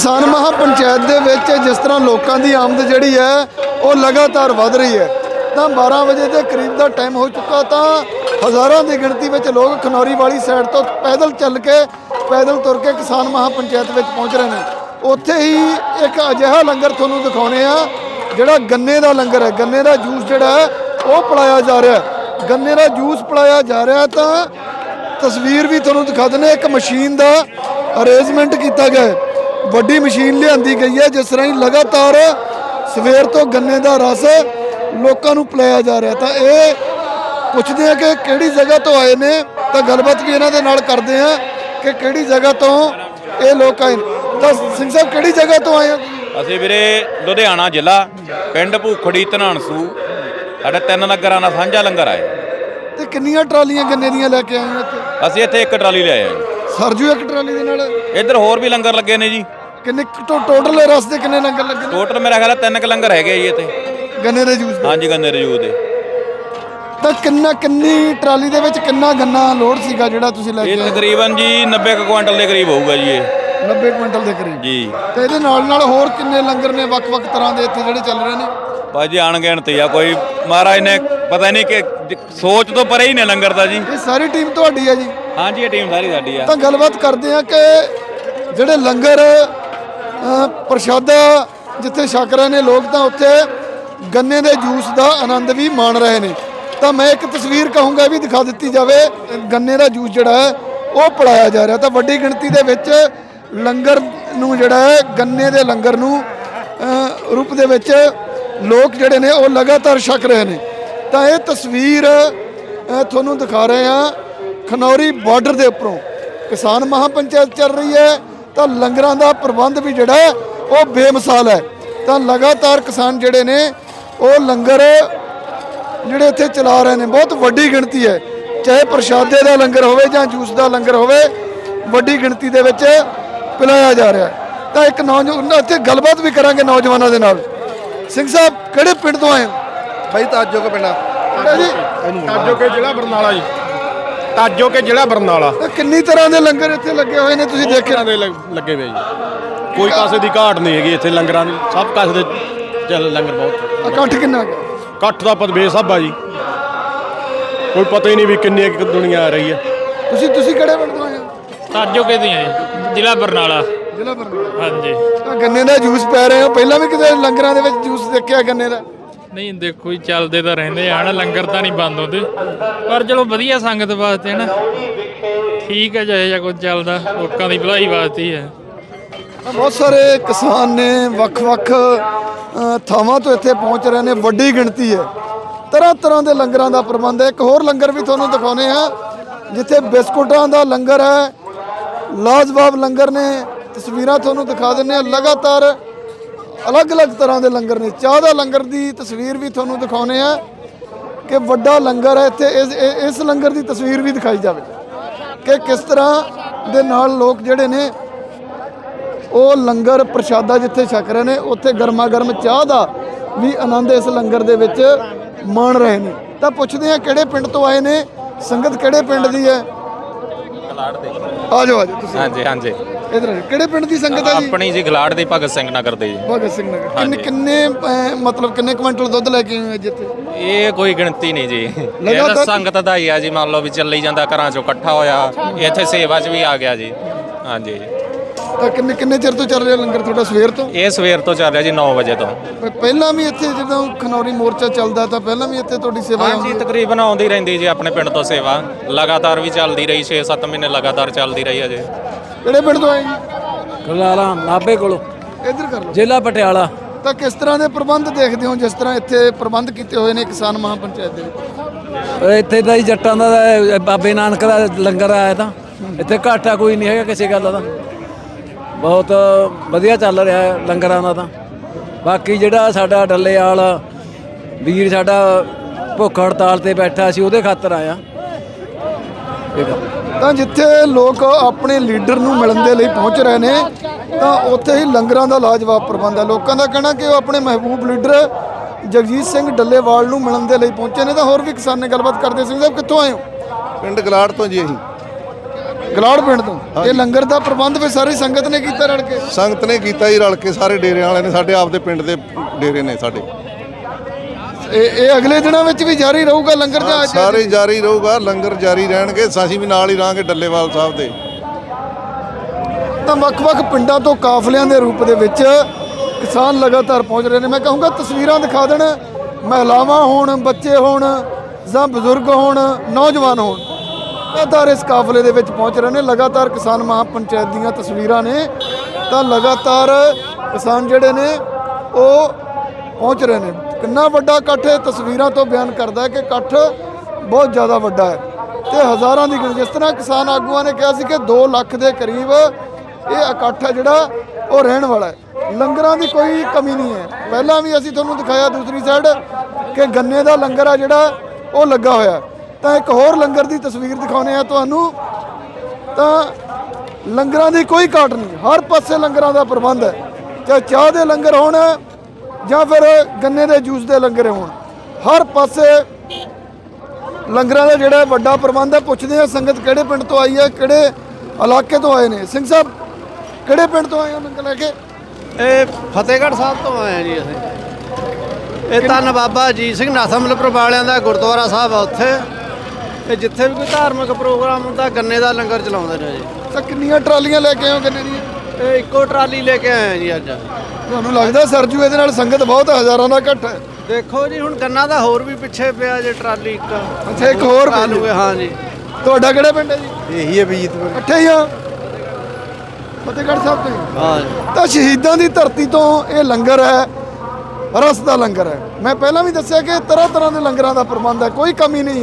ਕਿਸਾਨ ਮਹਾ ਪੰਚਾਇਤ ਦੇ ਵਿੱਚ ਜਿਸ ਤਰ੍ਹਾਂ ਲੋਕਾਂ ਦੀ ਆਮਦ ਜਿਹੜੀ ਹੈ, ਉਹ ਲਗਾਤਾਰ ਵਧ ਰਹੀ ਹੈ। ਤਾਂ 12 ਵਜੇ ਦੇ ਕਰੀਬ ਦਾ ਟਾਈਮ ਹੋ ਚੁੱਕਾ ਤਾਂ ਹਜ਼ਾਰਾਂ ਦੀ ਗਿਣਤੀ ਵਿੱਚ ਲੋਕ ਖਨੌਰੀ ਵਾਲੀ ਸਾਈਡ ਤੋਂ ਪੈਦਲ ਚੱਲ ਕੇ ਪੈਦਲ ਤੁਰ ਕੇ ਕਿਸਾਨ ਮਹਾ ਪੰਚਾਇਤ ਵਿੱਚ ਪਹੁੰਚ ਰਹੇ ਨੇ। ਉੱਥੇ ਹੀ ਇੱਕ ਅਜਿਹਾ ਲੰਗਰ ਤੁਹਾਨੂੰ ਦਿਖਾਉਣੇ ਆ, ਜਿਹੜਾ ਗੰਨੇ ਦਾ ਲੰਗਰ ਹੈ। ਗੰਨੇ ਦਾ ਜੂਸ ਜਿਹੜਾ ਹੈ, ਉਹ ਪਿਲਾਇਆ ਜਾ ਰਿਹਾ ਗੰਨੇ ਦਾ ਜੂਸ ਪਿਲਾਇਆ ਜਾ ਰਿਹਾ ਤਾਂ ਤਸਵੀਰ ਵੀ ਤੁਹਾਨੂੰ ਦਿਖਾ ਦਿੰਦੇ ਇੱਕ ਮਸ਼ੀਨ ਦਾ ਅਰੇਂਜਮੈਂਟ ਕੀਤਾ ਗਿਆ ਹੈ। ਵੱਡੀ ਮਸ਼ੀਨ ਲਿਆਂਦੀ ਗਈ ਹੈ ਜਿਸ ਰਾਹੀਂ ਲਗਾਤਾਰ ਸਵੇਰ ਤੋਂ ਗੰਨੇ ਦਾ ਰਸ ਲੋਕਾਂ ਨੂੰ ਪਿਲਾਇਆ ਜਾ ਰਿਹਾ। ਤਾਂ ਇਹ ਪੁੱਛਦੇ ਆ ਕਿ ਕਿਹੜੀ ਜਗ੍ਹਾ ਤੋਂ ਆਏ ਨੇ? ਤਾਂ ਗੱਲਬਾਤ ਵੀ ਇਹਨਾਂ ਦੇ ਨਾਲ ਕਰਦੇ ਆ ਕਿ ਕਿਹੜੀ ਜਗ੍ਹਾ ਤੋਂ ਇਹ ਲੋਕ ਆਏ ਨੇ। ਤਾਂ ਸਿੰਘ ਸਾਹਿਬ ਕਿਹੜੀ ਜਗ੍ਹਾ ਤੋਂ ਆਏ ਹੋ? ਅਸੀਂ ਵੀਰੇ ਲੁਧਿਆਣਾ ਜ਼ਿਲ੍ਹਾ ਪਿੰਡ ਭੂਖੜੀ ਧਨਾਨਸੂ ਸਾਡੇ ਤਿੰਨ ਲੰਗਰਾਂ ਦਾ ਸਾਂਝਾ ਲੰਗਰ ਆਏ। ਤੇ ਕਿੰਨੀਆਂ ਟਰਾਲੀਆਂ ਗੰਨੇ ਦੀਆਂ ਲੈ ਕੇ ਆਏ ਹੋ ਇੱਥੇ? ਅਸੀਂ ਇੱਥੇ ਇੱਕ ਟਰਾਲੀ ਲਿਆਏ ਆ ਸਰਜੂ ਇੱਕ ਟਰਾਲੀ ਦੇ ਨਾਲ? ਇੱਧਰ ਹੋਰ ਵੀ ਲੰਗਰ ਲੱਗੇ ਨੇ ਜੀ। ਕਿੰਨੇ ਟੋਟਲ ਰਸ ਦੇ ਕਿੰਨੇ ਲੰਗਰ ਲੱਗੇ ਨੇ? ਟੋਟਲ ਮੇਰਾ ਖਿਆਲ ਹੈ ਤਿੰਨ ਕ ਲੰਗਰ ਹੈਗੇ ਜੀ ਇੱਥੇ। ਗੰਨੇ ਦੇ ਜੂਸ ਦੇ? ਹਾਂਜੀ ਗੰਨੇ ਰਜੂ ਦੇ। ਤਾਂ ਕਿੰਨਾ ਕਿੰਨੀ ਟਰਾਲੀ ਦੇ ਵਿੱਚ ਕਿੰਨਾ ਗੰਨਾ ਲੋਡ ਸੀਗਾ ਜਿਹੜਾ ਤੁਸੀਂ ਲੈ ਕੇ ਇਹ ਆਏ? ਤਕਰੀਬਨ ਜੀ 90 ਕੁ ਕੁਆਂਟਲ ਦੇ ਕਰੀਬ ਹੋਊਗਾ ਜੀ ਇਹ। 90 ਕੁਇੰਟਲ ਦੇ ਕਰੀਬ? ਜੀ। ਤੇ ਇਹਦੇ ਨਾਲ ਨਾਲ ਹੋਰ ਕਿੰਨੇ ਲੰਗਰ ਨੇ ਵੱਖ-ਵੱਖ ਤਰ੍ਹਾਂ ਦੇ ਇੱਥੇ ਜਿਹੜੇ ਚੱਲ ਰਹੇ ਨੇ? ਭਾਜੀ ਅਣਗਿਣਤ ਆ ਕੋਈ ਮਹਾਰਾਜ ਨੇ ਪਤਾ ਨਹੀਂ ਕਿ ਸੋਚ ਤੋਂ ਪਰੇ ਹੀ ਨੇ ਲੰਗਰ ਦਾ ਜੀ। ਇਹ ਸਾਰੀ ਟੀਮ ਤੁਹਾਡੀ ਹੈ ਜੀ। ਹਾਂਜੀ ਇਹ ਟੀਮ ਸਾਰੀ ਸਾਡੀ ਆ। ਤਾਂ ਗੱਲਬਾਤ ਕਰਦੇ ਆ ਕਿ ਜਿਹੜੇ ਲੰਗਰ ਪ੍ਰਸ਼ਾਦਾ ਜਿੱਥੇ ਛਕ ਰਹੇ ਨੇ ਲੋਕ ਤਾਂ ਉੱਥੇ ਗੰਨੇ ਦੇ ਜੂਸ ਦਾ ਆਨੰਦ ਵੀ ਮਾਣ ਰਹੇ ਨੇ। ਤਾਂ ਮੈਂ ਇੱਕ ਤਸਵੀਰ ਕਹੂੰਗਾ ਵੀ ਦਿਖਾ ਦਿੱਤੀ ਜਾਵੇ, ਗੰਨੇ ਦਾ ਜੂਸ ਜਿਹੜਾ ਹੈ, ਉਹ ਪੜਾਇਆ ਜਾ ਰਿਹਾ। ਤਾਂ ਵੱਡੀ ਗਿਣਤੀ ਦੇ ਵਿੱਚ ਲੰਗਰ ਨੂੰ ਜਿਹੜਾ ਹੈ, ਗੰਨੇ ਦੇ ਲੰਗਰ ਨੂੰ ਰੂਪ ਦੇ ਵਿੱਚ ਲੋਕ ਜਿਹੜੇ ਨੇ, ਉਹ ਲਗਾਤਾਰ ਛਕ ਰਹੇ ਨੇ। ਤਾਂ ਇਹ ਤਸਵੀਰ ਤੁਹਾਨੂੰ ਦਿਖਾ ਰਹੇ ਹਾਂ। ਖਨੌਰੀ ਬਾਰਡਰ ਦੇ ਉੱਪਰੋਂ ਕਿਸਾਨ ਮਹਾਪੰਚਾਇਤ ਚੱਲ ਰਹੀ ਹੈ। ਤਾਂ ਲੰਗਰਾਂ ਦਾ ਪ੍ਰਬੰਧ ਵੀ ਜਿਹੜਾ ਹੈ ਉਹ ਬੇਮਿਸਾਲ ਹੈ। ਤਾਂ ਲਗਾਤਾਰ ਕਿਸਾਨ ਜਿਹੜੇ ਨੇ ਉਹ ਲੰਗਰ ਜਿਹੜੇ ਇੱਥੇ ਚਲਾ ਰਹੇ ਨੇ ਬਹੁਤ ਵੱਡੀ ਗਿਣਤੀ ਹੈ। ਚਾਹੇ ਪ੍ਰਸ਼ਾਦੇ ਦਾ ਲੰਗਰ ਹੋਵੇ ਜਾਂ ਜੂਸ ਦਾ ਲੰਗਰ ਹੋਵੇ ਵੱਡੀ ਗਿਣਤੀ ਦੇ ਵਿੱਚ ਪਿਲਾਇਆ ਜਾ ਰਿਹਾ ਹੈ। ਤਾਂ ਇੱਕ ਨੌਜਵਾਨ ਇੱਥੇ ਗੱਲਬਾਤ ਵੀ ਕਰਾਂਗੇ ਨੌਜਵਾਨਾਂ ਦੇ ਨਾਲ। ਸਿੰਘ ਸਾਹਿਬ ਕਿਹੜੇ ਪਿੰਡ ਤੋਂ ਆਏ ਹੋ? ਬਾਈ ਤਾਜੋ ਕੇ ਪਿੰਡਾ ਕਿਹੜਾ ਜੀ? ਤਾਜੋ ਕੇ ਜ਼ਿਲ੍ਹਾ ਬਰਨਾਲਾ ਜੀ। ਤਾਜੋ ਕੇ ਜ਼ਿਲ੍ਹਾ ਬਰਨਾਲਾ। ਤਾਂ ਕਿੰਨੀ ਤਰ੍ਹਾਂ ਦੇ ਲੰਗਰ ਇੱਥੇ ਲੱਗੇ ਹੋਏ ਨੇ ਤੁਸੀਂ ਦੇਖੇ ਕਿਹਨਾਂ ਦੇ ਲੱਗ- ਲੱਗੇ ਹੋਏ ਜੀ। ਕੋਈ ਕਾਸੇ ਦੀ ਘਾਟ ਨਹੀਂ ਹੈਗੀ ਇੱਥੇ ਲੰਗਰਾਂ ਦੀ। ਸਭ ਕਾਸੇ ਦੇ ਚੱਲ ਲੰਗਰ ਬਹੁਤ ਇਕੱਠ ਕਿੰਨਾ ਕੁ? ਇਕੱਠ ਦਾ ਪਤ ਬੇਸਭ ਆ ਜੀ। ਕੋਈ ਪਤਾ ਹੀ ਨਹੀਂ ਵੀ ਕਿੰਨੀ ਕੁ ਦੁਨੀਆ ਆ ਰਹੀ ਹੈ। ਤੁਸੀਂ ਤੁਸੀਂ ਕਿਹੜੇ ਪਿੰਡ ਤੋਂ ਆਏ ਹੋ? ਤਾਜੋ ਕੇ ਦੀਆਂ ਜੀ ਜ਼ਿਲ੍ਹਾ ਬਰਨਾਲਾ। ਜ਼ਿਲ੍ਹਾ ਬਰਨਾਲਾ। ਹਾਂਜੀ। ਤਾਂ ਗੰਨੇ ਦਾ ਜੂਸ ਪੈ ਰਹੇ ਹੋ। ਪਹਿਲਾਂ ਵੀ ਕਿਤੇ ਲੰਗਰਾਂ ਦੇ ਵਿੱਚ ਜੂਸ ਦੇਖਿਆ ਗੰਨੇ ਦਾ? ਨਹੀਂ, ਦੇਖੋ ਜੀ, ਚੱਲਦੇ ਤਾਂ ਰਹਿੰਦੇ ਆ ਨਾ ਲੰਗਰ ਤਾਂ ਨਹੀਂ ਬੰਦ ਹੁੰਦੇ। ਪਰ ਚਲੋ ਵਧੀਆ ਸੰਗਤ ਵਾਸਤੇ ਨਾ ਠੀਕ ਹੈ, ਜਿਹੇ ਜਿਹਾ ਕੁਝ ਚੱਲਦਾ, ਲੋਕਾਂ ਦੀ ਭਲਾਈ ਵਾਸਤੇ ਹੀ ਹੈ। ਬਹੁਤ ਸਾਰੇ ਕਿਸਾਨ ਨੇ ਵੱਖ-ਵੱਖ ਥਾਵਾਂ ਤੋਂ ਇੱਥੇ ਪਹੁੰਚ ਰਹੇ ਨੇ, ਵੱਡੀ ਗਿਣਤੀ ਹੈ। ਤਰ੍ਹਾਂ ਤਰ੍ਹਾਂ ਦੇ ਲੰਗਰਾਂ ਦਾ ਪ੍ਰਬੰਧ ਹੈ। ਇੱਕ ਹੋਰ ਲੰਗਰ ਵੀ ਤੁਹਾਨੂੰ ਦਿਖਾਉਨੇ ਆ ਜਿੱਥੇ ਬਿਸਕੁਟਾਂ ਦਾ ਲੰਗਰ ਹੈ। ਲਾਜਵਾਬ ਲੰਗਰ ਨੇ, ਤਸਵੀਰਾਂ ਤੁਹਾਨੂੰ ਦਿਖਾ ਦਿੰਨੇ ਆ ਲਗਾਤਾਰ ਅਲੱਗ-ਅਲੱਗ ਤਰ੍ਹਾਂ ਦੇ ਲੰਗਰ ਨੇ। ਚਾਹ ਦਾ ਲੰਗਰ ਦੀ ਤਸਵੀਰ ਵੀ ਤੁਹਾਨੂੰ ਦਿਖਾਉਨੇ ਆ ਕਿ ਵੱਡਾ ਲੰਗਰ ਹੈ ਇੱਥੇ। ਇਸ ਇਸ ਲੰਗਰ ਦੀ ਤਸਵੀਰ ਵੀ ਦਿਖਾਈ ਜਾਵੇ ਕਿ ਕਿਸ ਤਰ੍ਹਾਂ ਦੇ ਨਾਲ ਲੋਕ ਜਿਹੜੇ ਨੇ ਉਹ ਲੰਗਰ ਪ੍ਰਸ਼ਾਦਾ ਜਿੱਥੇ ਛਕ ਰਹੇ ਨੇ ਉੱਥੇ ਗਰਮਾ ਗਰਮ ਚਾਹ ਦਾ ਵੀ ਆਨੰਦ ਇਸ ਲੰਗਰ ਦੇ ਵਿੱਚ ਮਾਣ ਰਹੇ ਨੇ। ਤਾਂ ਪੁੱਛਦੇ ਆ ਕਿਹੜੇ ਪਿੰਡ ਤੋਂ ਆਏ ਨੇ? ਸੰਗਤ ਕਿਹੜੇ ਪਿੰਡ ਦੀ ਹੈ? ਆ ਜਾਓ ਆ ਜਾਓ ਤੁਸੀਂ। ਹਾਂਜੀ ਹਾਂਜੀ। ਇਧਰ। ਕਿਹੜੇ ਪਿੰਡ ਦੀ ਸੰਗਤ ਹੈ ਜੀ? ਆਪਣੀ ਜੀ ਗਲਾੜ ਦੀ ਭਗਤ ਸਿੰਘ ਨਗਰ ਦੇ ਜੀ। ਭਗਤ ਸਿੰਘ ਨਗਰ। ਕਿੰਨੇ ਕਿੰਨੇ ਅਹ, ਮਤਲਬ ਕਿੰਨੇ ਕੁਇੰਟਲ ਦੁੱਧ ਲੈ ਕੇ ਆਏ ਹੋ ਜਿੱਥੇ ਇਹ ਕੋਈ ਗਿਣਤੀ ਨਹੀਂ ਜੀ। ਇਹ ਲਗਾਤਾਰ- ਤਾਂ ਸੰਗਤ ਦਾ ਹੀ ਆ ਜੀ ਮੰਨ ਲਓ ਵੀ ਚੱਲੀ ਜਾਂਦਾ ਘਰਾਂ ਚੋਂ ਇਕੱਠਾ ਹੋਇਆ ਇੱਥੇ ਸੇਵਾ 'ਚ ਵੀ ਆ ਗਿਆ ਜੀ। ਹਾਂਜੀ। ਤਾਂ ਕਿੰਨੇ ਕਿੰਨੇ ਚਿਰ ਤੋਂ ਚੱਲ ਰਿਹਾ ਲੰਗਰ ਤੁਹਾਡਾ? ਸਵੇਰ ਤੋਂ? ਇਹ ਸਵੇਰ ਤੋਂ ਚੱਲ ਰਿਹਾ ਜੀ 9 ਵਜੇ ਤੋਂ। ਪ- ਪਹਿਲਾਂ ਵੀ ਇੱਥੇ ਜਦੋਂ ਖਨੌਰੀ ਮੋਰਚਾ ਚੱਲਦਾ ਤਾਂ ਪਹਿਲਾਂ ਵੀ ਇੱਥੇ ਤੁਹਾਡੀ ਸੇਵਾ ਹਾਂਜੀ ਤਕਰੀਬਨ ਆਉਂਦੀ ਰਹਿੰਦੀ ਜੀ ਆਪਣੇ ਪਿੰਡ ਤੋਂ ਸੇਵਾ। ਲਗਾਤਾਰ ਵੀ ਚੱਲਦੀ ਰਹੀ 6-7 ਮਹੀਨੇ ਲਗਾਤਾਰ ਚੱਲਦੀ ਰਹੀ ਅਜੇ। ਕਿਹੜੇ ਪਿੰਡ ਤੋਂ ਆਏ ਜੀ? ਗਲਾਲਾ ਨਾਭੇ ਕੋਲੋਂ। ਇੱਧਰ ਕਰ ਲਓ। ਜ਼ਿਲ੍ਹਾ ਪਟਿਆਲਾ। ਤਾਂ ਕਿਸ ਤਰ੍ਹਾਂ ਦੇ ਪ੍ਰਬੰਧ ਦੇਖਦੇ ਹੋ ਜਿਸ ਤਰ੍ਹਾਂ ਇੱਥੇ ਪ੍ਰਬੰਧ ਕੀਤੇ ਹੋਏ ਨੇ ਕਿਸਾਨ ਮਹਾਪੰਚਾਇਤ ਦੇ ਵਿੱਚ? ਇੱਥੇ ਤਾਂ ਜੀ ਜੱਟਾਂ ਦਾ ਤਾਂ ਬਾਬੇ ਨਾਨਕ ਦਾ ਲੰਗਰ ਆਇਆ ਤਾਂ। ਇੱਥੇ ਘਾਟਾ ਕੋਈ ਨਹੀਂ ਹੈਗਾ ਕਿਸੇ ਗੱਲ ਦਾ ਬਹੁਤ ਵਧੀਆ ਚੱਲ ਰਿਹਾ ਹੈ ਲੰਗਰਾਂ ਦਾ ਤਾਂ। ਬਾਕੀ ਜਿਹੜਾ ਸਾਡਾ ਡੱਲੇਵਾਲ ਵੀਰ ਸਾਡਾ ਭੁੱਖ ਹੜਤਾਲ ਤੇ ਬੈਠਾ ਸੀ ਉਹਦੇ ਖਾਤਰ ਆਇਆ। ਠੀਕ ਆ। ਤਾਂ ਜਿੱਥੇ ਲੋਕ ਆਪਣੇ ਲੀਡਰ ਨੂੰ ਮਿਲਣ ਦੇ ਲਈ ਪਹੁੰਚ ਰਹੇ ਨੇ ਤਾਂ ਉੱਥੇ ਹੀ ਲੰਗਰਾਂ ਦਾ ਲਾਜਵਾਬ ਪ੍ਰਬੰਧ ਹੈ ਲੋਕਾਂ ਦਾ ਕਹਿਣਾ ਕਿ ਉਹ ਆਪਣੇ ਮਹਿਬੂਬ ਲੀਡਰ ਜਗਜੀਤ ਸਿੰਘ ਡੱਲੇਵਾਲ ਨੂੰ ਮਿਲਣ ਦੇ ਲਈ ਪਹੁੰਚੇ ਨੇ ਤਾਂ ਹੋਰ ਵੀ ਕਿਸਾਨ ਨੇ ਗੱਲਬਾਤ ਕਰਦੇ ਸਿੰਘ ਸਾਹਿਬ ਕਿੱਥੋਂ ਆਏ ਹੋ? ਪਿੰਡ ਗਲਾੜ ਤੋਂ ਜੀ ਅਸੀਂ। ਗਲਾੜ ਪਿੰਡ ਤੋਂ? ਇਹ ਲੰਗਰ ਦਾ ਪ੍ਰਬੰਧ ਵੀ ਸਾਰੀ ਸੰਗਤ ਨੇ ਕੀਤਾ ਰਲ ਕੇ? ਸੰਗਤ ਨੇ ਕੀਤਾ ਹੀ ਰਲ ਕੇ ਸਾਰੇ ਡੇਰਿਆਂ ਵਾਲਿਆਂ ਨੇ ਸਾਡੇ ਆਪ ਦੇ ਪਿੰਡ ਦੇ ਡੇਰੇ ਨੇ ਸਾਡੇ। ਇਹ ਇਹ ਅਗਲੇ ਦਿਨਾਂ ਵਿੱਚ ਵੀ ਜਾਰੀ ਰਹੂਗਾ ਲੰਗਰ ਜਾਂ ਅੱਜ? ਸਾਰੇ ਜਾਰੀ ਰਹੂਗਾ ਲੰਗਰ ਜਾਰੀ ਰਹਿਣਗੇ ਅਸੀਂ ਵੀ ਨਾਲ ਹੀ ਰਹਾਂਗੇ ਡੱਲੇਵਾਲ ਸਾਹਿਬ ਦੇ। ਤਾਂ ਵੱਖ-ਵੱਖ ਪਿੰਡਾਂ ਤੋਂ ਕਾਫਲਿਆਂ ਦੇ ਰੂਪ ਦੇ ਵਿੱਚ ਕਿਸਾਨ ਲਗਾਤਾਰ ਪਹੁੰਚ ਰਹੇ ਨੇ। ਮੈਂ ਕਹੂੰਗਾ ਤਸਵੀਰਾਂ ਦਿਖਾ ਦੇਣ। ਮਹਿਲਾਵਾਂ ਹੋਣ ਬੱਚੇ ਹੋਣ ਜਾਂ ਬਜ਼ੁਰਗ ਹੋਣ ਨੌਜਵਾਨ ਹੋਣ ਲਗਾਤਾਰ ਇਸ ਕਾਫਲੇ ਦੇ ਵਿੱਚ ਪਹੁੰਚ ਰਹੇ ਨੇ। ਲਗਾਤਾਰ ਕਿਸਾਨ ਮਹਾਪੰਚਾਇਤ ਦੀਆਂ ਤਸਵੀਰਾਂ ਨੇ। ਤਾਂ ਲਗਾਤਾਰ ਕਿਸਾਨ ਜਿਹੜੇ ਨੇ ਉਹ ਪਹੁੰਚ ਰਹੇ ਨੇ। ਕਿੰਨਾ ਵੱਡਾ ਇਕੱਠ ਇਹ ਤਸਵੀਰਾਂ ਤੋਂ ਬਿਆਨ ਕਰਦਾ ਹੈ ਕਿ ਇਕੱਠ ਬਹੁਤ ਜ਼ਿਆਦਾ ਵੱਡਾ ਹੈ ਤੇ ਹਜ਼ਾਰਾਂ ਦੀ ਗਿਣਤੀ ਜਿਸ ਤਰ੍ਹਾਂ ਕਿਸਾਨ ਆਗੂਆਂ ਨੇ ਕਿਹਾ ਸੀ ਕਿ 2 ਲੱਖ ਦੇ ਕਰੀਬ ਇਹ ਇਕੱਠ ਹੈ ਜਿਹੜਾ ਉਹ ਰਹਿਣ ਵਾਲਾ ਹੈ। ਲੰਗਰਾਂ ਦੀ ਕੋਈ ਕਮੀ ਨਹੀਂ ਹੈ। ਪਹਿਲਾਂ ਵੀ ਅਸੀਂ ਤੁਹਾਨੂੰ ਦਿਖਾਇਆ ਦੂਸਰੀ ਸਾਈਡ ਕਿ ਗੰਨੇ ਦਾ ਲੰਗਰ ਆ ਜਿਹੜਾ ਉਹ ਲੱਗਾ ਹੋਇਆ ਤਾਂ ਇੱਕ ਹੋਰ ਲੰਗਰ ਦੀ ਤਸਵੀਰ ਦਿਖਾਉਨੇ ਆ ਤੁਹਾਨੂੰ। ਤਾਂ ਲੰਗਰਾਂ ਦੀ ਕੋਈ ਘਾਟ ਨਹੀਂ। ਹਰ ਪਾਸੇ ਲੰਗਰਾਂ ਦਾ ਪ੍ਰਬੰਧ ਹੈ। ਚਾਹੇ ਚਾਹ ਦੇ ਲੰਗਰ ਹੋਣ ਜਾਂ ਫਿਰ ਗੰਨੇ ਦੇ ਜੂਸ ਦੇ ਲੰਗਰ ਹੋਣ। ਹਰ ਪਾਸੇ ਲੰਗਰਾਂ ਦਾ ਜਿਹੜਾ ਵੱਡਾ ਪ੍ਰਬੰਧ ਹੈ ਪੁੱਛਦੇ ਆ ਸੰਗਤ ਕਿਹੜੇ ਪਿੰਡ ਤੋਂ ਆਈ ਹੈ ਕਿਹੜੇ ਇਲਾਕੇ ਤੋਂ ਆਏ ਨੇ। ਸਿੰਘ ਸਾਹਿਬ ਕਿਹੜੇ ਪਿੰਡ ਤੋਂ ਆਏ ਹੋ ਲੰਗਰ ਲੈ ਕੇ? ਇਹ ਫਤਿਹਗੜ੍ਹ ਸਾਹਿਬ ਤੋਂ ਆਏ ਆ ਜੀ ਅਸੀਂ। ਇਹ ਧੰਨ ਬਾਬਾ ਅਜੀਤ ਸਿੰਘ ਨਾਥਮਲਪੁਰ ਵਾਲਿਆਂ ਦਾ ਗੁਰਦੁਆਰਾ ਸਾਹਿਬ ਆ ਉੱਥੇ। ਤੇ ਜਿੱਥੇ ਵੀ ਕੋਈ ਧਾਰਮਿਕ ਪ੍ਰੋਗਰਾਮ ਹੁੰਦਾ ਗੰਨੇ ਦਾ ਲੰਗਰ ਚਲਾਉਂਦੇ ਨੇ ਜੀ। ਤਾਂ ਕਿੰਨੀਆਂ ਟਰਾਲੀਆਂ ਲੈ ਕੇ ਆਏ ਹੋ ਗੰਨੇ ਦੀਆਂ? ਇਹ ਇੱਕੋ ਟਰਾਲੀ ਲੈ ਕੇ ਆਏ ਆ ਜੀ ਅੱਜ। ਤੁਹਾਨੂੰ ਲੱਗਦਾ ਸਰਜੂ ਇਹਦੇ ਨਾਲ ਸੰਗਤ ਬਹੁਤ ਹੈ, ਹਜ਼ਾਰਾਂ ਦਾ ਇਕੱਠ ਹੈ? ਦੇਖੋ ਜੀ ਹੁਣ ਗੰਨਾ ਦਾ ਹੋਰ ਵੀ ਪਿੱਛੇ ਪਿਆ ਜੇ ਟਰਾਲੀ ਇੱਕ। ਅੱਛਾ ਇੱਕ ਹੋਰ ਪਿੰਡ। ਹਾਂ ਜੀ। ਤੁਹਾਡਾ ਕਿਹੜਾ ਪਿੰਡ ਹੈ ਜੀ? ਇਹੀ ਹੈ ਬੀਜੀਤਪੁਰ ਇਕੱਠੇ ਹੀ ਆ ਫਤਿਹਗੜ੍ਹ ਸਾਹਿਬ ਤੋਂ ਹੀ? ਹਾਂ ਜੀ। ਤਾਂ ਸ਼ਹੀਦਾਂ ਦੀ ਧਰਤੀ ਤੋਂ ਇਹ ਲੰਗਰ ਹੈ ਰਸ ਦਾ ਲੰਗਰ ਹੈ। ਮੈਂ ਪਹਿਲਾਂ ਵੀ ਦੱਸਿਆ ਕਿ ਤਰ੍ਹਾਂ ਤਰ੍ਹਾਂ ਦੇ ਲੰਗਰਾਂ ਦਾ ਪ੍ਰਬੰਧ ਹੈ ਕੋਈ ਕਮੀ ਨਹੀਂ।